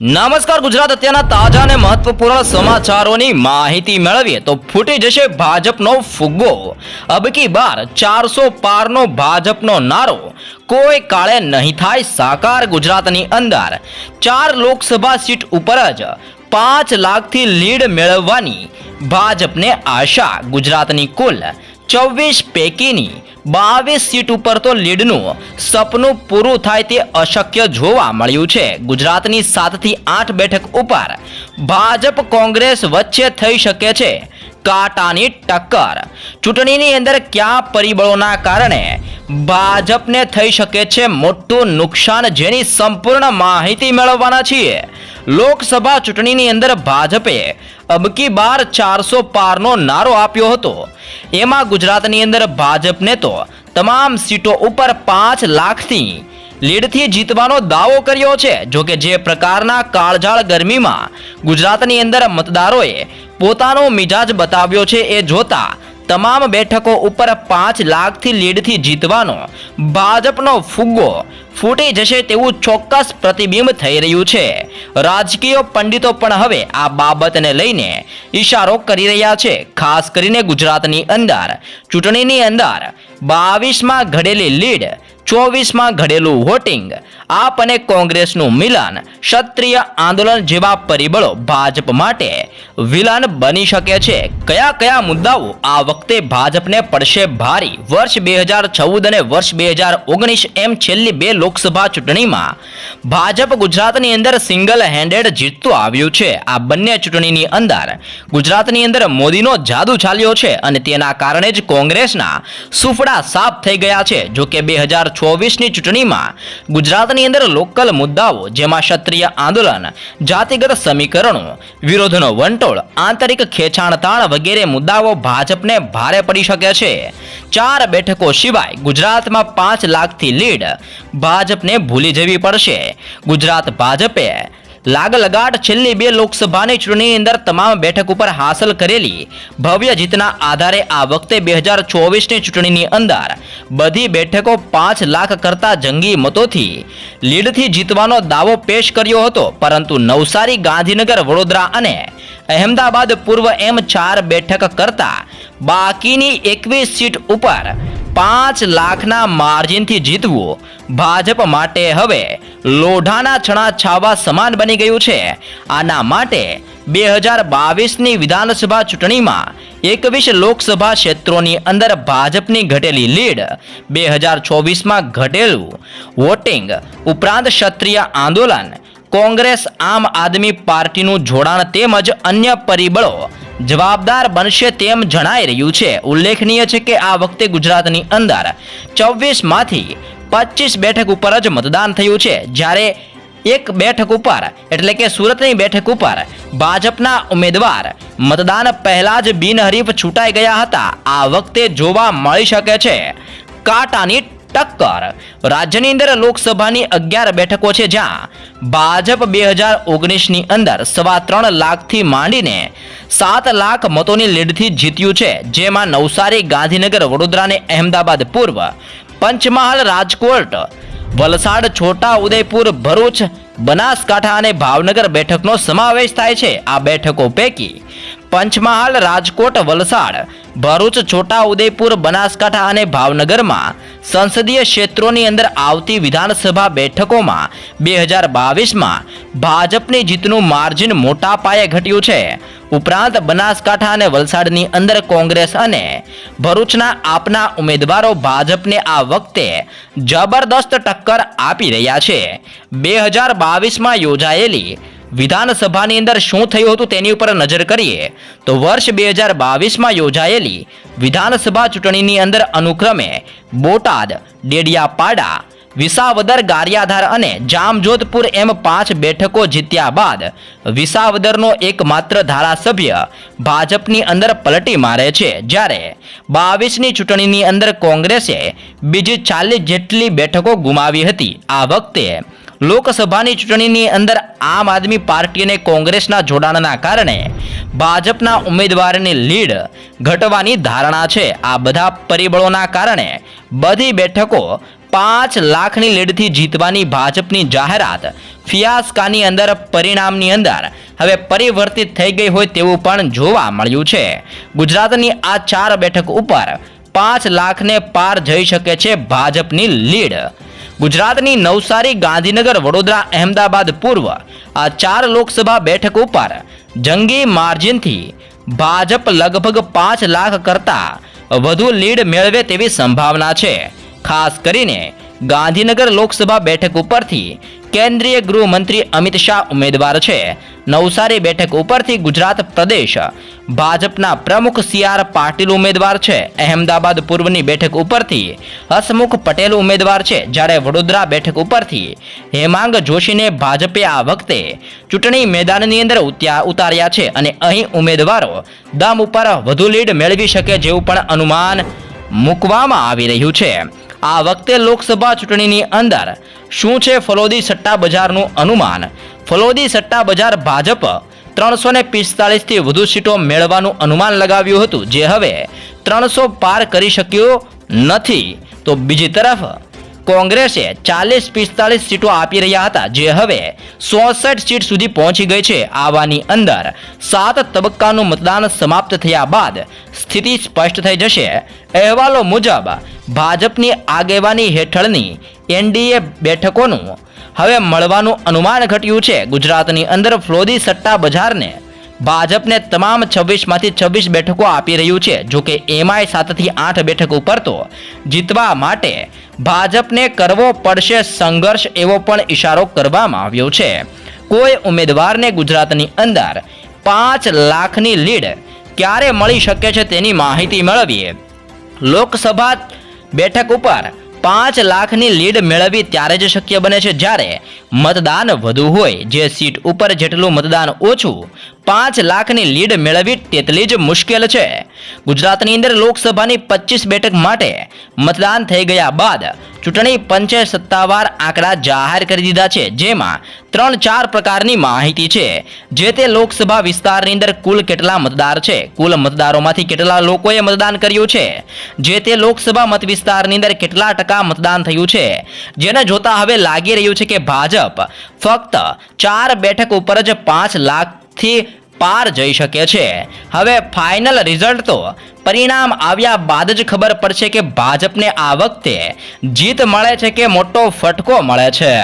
નમસ્કાર ગુજરાત અત્યારના તાજા અને મહત્વપૂર્ણ સમાચારોની માહિતી મેળવીએ તો ફૂટી જશે ભાજપનો ફુગ્ગો. અબકી બાર ચારસો પારનો ભાજપનો નારો. કોઈ કાળે નહીં થાય સાકાર ગુજરાતની અંદર. ચાર લોકસભા સીટ ઉપર જ પાંચ લાખથી લીડ મેળવવાની ભાજપને આશા. ગુજરાતની કુલ ચોવીસ પૈકીની બાવીસ સીટ ઉપર તો લીડનું સપનું પૂરું થાય તે અશક્ય જોવા મળ્યું છે. ગુજરાતની સાતથી આઠ બેઠક ઉપર ભાજપ કોંગ્રેસ વચ્ચે થઈ શકે છે કાટાની ટક્કર. ચૂંટણીની અંદર કયા પરિબળોના કારણે ભાજપને થઈ શકે છે મોટું નુકસાન જેની સંપૂર્ણ માહિતી મેળવવાના છીએ. લોકસભા ચૂંટણીની અંદર ભાજપે અબકી બાર ચારસો પારનો નારો આપ્યો હતો. એમાં ગુજરાતની અંદર ભાજપને તો તમામ સીટો ઉપર પાંચ લાખથી લીડથી જીતવાનો દાવો કર્યો છે. જોકે જે પ્રકારના કાળઝાળ ગરમીમાં ગુજરાતની અંદર મતદારોએ પોતાનો મિજાજ બતાવ્યો છે એ જોતા તમામ બેઠકો ઉપર પાંચ લાખથી લીડથી જીતવાનો ભાજપનો ફુગ્ગો ફૂટી જશે તેવું ચોક્કસ પ્રતિબિંબ થઈ રહ્યું છે. રાજકીય પંડિતો પણ હવે આ બાબતને લઈને ઈશારો કરી રહ્યા છે, ખાસ કરીને ગુજરાતની અંદર. ચૂંટણીની અંદર બાવીસમાં ઘડેલી લીડ, ચોવીસમાં ઘડેલું વોટિંગ, આપ અને કોંગ્રેસનું મિલન, ક્ષત્રિય આંદોલન જેવા પરિબળો ભાજપ માટે વિલન બની શકે છે. કયા કયા મુદ્દાઓ આ વખતે ભાજપને પડશે ભારી? વર્ષ બે હજાર ચૌદ અને વર્ષ બે હજાર ઓગણીસ એમ છેલ્લી બે લોકસભા ચૂંટણીમાં ભાજપ ગુજરાતની અંદર સિંગલ હેન્ડેડ જીતતું આવ્યું છે. આ બંને ચૂંટણીની અંદર ગુજરાતની અંદર મોદીનો જાદુ ચાલ્યો છે અને તેના કારણે જ કોંગ્રેસના સુફડા સાફ થઈ ગયા છે. જો કે બે હજાર ચોવીસની ચૂંટણીમાં ગુજરાતની અંદર લોકલ મુદ્દાઓ, જેમાં ક્ષત્રિય આંદોલન, જાતિગત સમીકરણો, વિરોધનો વંટોળ, આંતરિક ખેંચાણતાણ વગેરે મુદ્દાઓ ભાજપને ભારે પડી શકે છે. ચાર બેઠકો સિવાય ગુજરાતમાં પાંચ લાખથી લીડ ભાજપને ભૂલી જવી પડશે. ગુજરાત ભાજપે લાગ લગાટ છેલ્લી બે લોકસભાની ચૂંટણીની અંદર તમામ બેઠક ઉપર હાંસલ કરેલી ભવ્ય જીતના આધારે આ વખતે બે હજાર ચોવીસની ચૂંટણીની અંદર બધી બેઠકો પાંચ લાખ કરતા જંગી મતોથી લીડથી જીતવાનો દાવો પેશ કર્યો હતો. પરંતુ નવસારી, ગાંધીનગર, વડોદરા અને અહેમદાબાદ પૂર્વ એમ ચાર બેઠક કરતા બાકીની એકવીસ સીટ ઉપર પાંચ લાખના માર્જિનથી જીતવું ભાજપ માટે હવે લોઢાના છણા છાવા સમાન બની ગયું છે. આના માટે બે હજાર બાવીસની વિધાનસભા ચૂંટણીમાં એકવીસ લોકસભા ક્ષેત્રોની અંદર ભાજપની ઘટેલી લીડ, બે હજાર ચોવીસમાં ઘટેલું વોટિંગ ઉપરાંત ક્ષત્રિય આંદોલન, કોંગ્રેસ આમ આદમી પાર્ટીનું જોડાણ તેમજ અન્ય પરિબળો જવાબદાર બનશે તેમ જણાઈ રહ્યું છે. ઉલ્લેખનીય છે કે આ વખતે ગુજરાતની અંદર ચોવીસમાંથી પચીસ બેઠક ઉપર જ મતદાન થયું છે. જ્યારે એક બેઠક ઉપર, એટલે કે સુરતની બેઠક ઉપર, ભાજપના ઉમેદવાર મતદાન પહેલા જ બિનહરીફ છૂટાઈ ગયા હતા. આ વખતે જોવા મળી શકે છે. કાંટાની ટક્કર. રાજ્યની અંદર લોકસભાની અગિયાર બેઠકો છે જ્યાં ભાજપ બે હજાર ઓગણીસની અંદર સવા ત્રણ લાખથી માંડીને સાત લાખ મતોની લીડથી જીત્યું છે. જેમાં નવસારી, ગાંધીનગર, વડોદરા અહેમદાબાદ પૂર્વ, પંચમહાલ, રાજકોટ, વલસાડ, છોટા ઉદયપુર, ભરૂચ, બનાસકાંઠા અને ભાવનગર બેઠકનો સમાવેશ થાય છે. આ બેઠકો પૈકી પંચમહાલ, રાજકોટ, વલસાડ, ભરૂચ, છોટા ઉદયપુર, બનાસકાંઠા અને ભાવનગરમાં સંસદીય ક્ષેત્રોની અંદર આવતી વિધાનસભા બેઠકોમાં બે હજાર બાવીસમાં ભાજપની જીતનું માર્જિન મોટા પાયે ઘટ્યું છે. ઉપરાંત બનાસકાંઠા અને વલસાડની અંદર કોંગ્રેસ અને ભરૂચના આપના ઉમેદવારો ભાજપને આ વખતે જબરદસ્ત ટક્કર આપી રહ્યા છે. બે હજાર બાવીસમાં યોજાયેલી વિધાનસભાની અંદર શું થયું હતું તેની ઉપર નજર કરીએ તો વર્ષ બે હજાર બાવીસમાં યોજાયેલી વિધાનસભા ચૂંટણીની અંદર અનુક્રમે બોટાદ, ડેડિયાપાડા, વિસાવદર, ગારિયાધાર અને જામજોધપુર એમ પાંચ બેઠકો જીત્યા બાદ વિસાવદરનો એકમાત્ર ધારાસભ્ય ભાજપની અંદર પલટી મારે છે. જ્યારે બાવીસની ચૂંટણીની અંદર કોંગ્રેસે બીજી ચાલીસ જેટલી બેઠકો ગુમાવી હતી. આ વખતે લોકસભાની ચૂંટણીની અંદર આમ આદમી પાર્ટી અને કોંગ્રેસના જોડાણના કારણે ભાજપના ઉમેદવારની લીડ ઘટવાની ધારણા છે. આ બધા પરિબળોના કારણે બધી બેઠકો પાંચ લાખની લીડથી જીતવાની ભાજપની જાહેરાત ફિયાસ્કાની અંદર પરિણામની અંદર હવે પરિવર્તિત થઈ ગઈ હોય તેવું પણ જોવા મળ્યું છે. ગુજરાતની આ ચાર બેઠક ઉપર પાંચ લાખને પાર જઈ શકે છે ભાજપની લીડ. ગુજરાતની નવસારી, ગાંધીનગર, વડોદરા, અહેમદાબાદ પૂર્વ આ ચાર લોકસભા બેઠક ઉપર જંગી માર્જિનથી ભાજપ લગભગ પાંચ લાખ કરતાં વધુ લીડ મેળવે તેવી સંભાવના છે. ખાસ કરીને ગાંધીનગર લોકસભા બેઠક ઉપરથી કેન્દ્રીય ગૃહમંત્રી અમિત શાહ ઉમેદવાર છે. નવસારી બેઠક ઉપરથી ગુજરાત પ્રદેશ. ભાજપના પ્રમુખ સી આર પાટીલ ઉમેદવાર છે. અહેમદાબાદ પૂર્વની બેઠક ઉપરથી હસમુખ પટેલ ઉમેદવાર છે. જ્યારે વડોદરા બેઠક ઉપરથી હેમાંગ જોશીને ભાજપે આ વખતે ચૂંટણી મેદાનની અંદર ઉતાર્યા છે અને અહીં ઉમેદવારો દમ ઉપર વધુ લીડ મેળવી શકે જેવું પણ અનુમાન મૂકવામાં આવી રહ્યું છે. આ વખતે લોકસભા ચૂંટણીની અંદર શું છે? ફલોદી સટ્ટા બજારનું અનુમાન ફલોદી સટ્ટા બજાર ભાજપ ત્રણસો ને પિસ્તાળીસથી વધુ સીટો મેળવવાનું અનુમાન લગાવ્યું હતું. જે હવે ત્રણસો પાર કરી શક્યો નથી. તો બીજી તરફ કોંગ્રેસે ચાલીસ પિસ્તાલીસ સીટો આપી રહ્યા હતા, જે હવે સોસઠ સીટ સુધી પહોંચી ગઈ છે. આવાની અંદર સાત તબક્કાનું મતદાન સમાપ્ત થયા બાદ સ્થિતિ સ્પષ્ટ થઈ જશે. અહેવાલો મુજબ, ભાજપની આગેવાની હેઠળની એનડીએ બેઠકોનું હવે મળવાનું અનુમાન ઘટ્યું છે. ગુજરાતની અંદર ફ્લોદી સટ્ટા બજારને ભાજપને તમામ છવ્વીસમાંથી છવ્વીસ બેઠકો આપી રહ્યું છે. જો કે એમાંય સાતથી આઠ બેઠક ઉપર તો જીતવા માટે ભાજપને કરવો પડશે સંઘર્ષ એવો પણ ઇશારો કરવામાં આવ્યો છે. કોઈ ઉમેદવારને ગુજરાતની અંદર પાંચ લાખની લીડ ક્યારે મળી શકે છે તેની માહિતી મેળવીએ. લોકસભા બેઠક ઉપર પાંચ લાખની લીડ મેળવવી ત્યારે જ શક્ય બને છે જ્યારે મતદાન વધુ હોય. જે સીટ ઉપર જેટલું મતદાન ઓછું પાંચ લાખની લીડ મેળવવી તેટલી જ મુશ્કેલ છે. ગુજરાતની અંદર લોકસભાની પચીસ બેઠક માટે મતદાન થઈ ગયા બાદ ચૂંટણી પંચે સત્તાવાર આંકડા જાહેર કરી દીધા છે, જેમાં ત્રણ ચાર પ્રકારની માહિતી છે. જે તે લોકસભા વિસ્તારની અંદર કુલ કેટલા મતદાર છે, કુલ મતદારોમાંથી કેટલા લોકોએ મતદાન કર્યું છે? જે તે લોકસભા મત વિસ્તારની અંદર કેટલા ટકા મતદાન થયું છે? જેને જોતા હવે લાગી રહ્યું છે કે ભાજપ ફક્ત ચાર બેઠક ઉપર જ પાંચ લાખથી પાર જઈ શકે છે. હવે ફાઇનલ રિઝલ્ટ તો પરિણામ આવ્યા બાદ જ ખબર પડશે કે ભાજપને આ વખતે જીત મળે છે કે મોટો ફટકો મળે છે.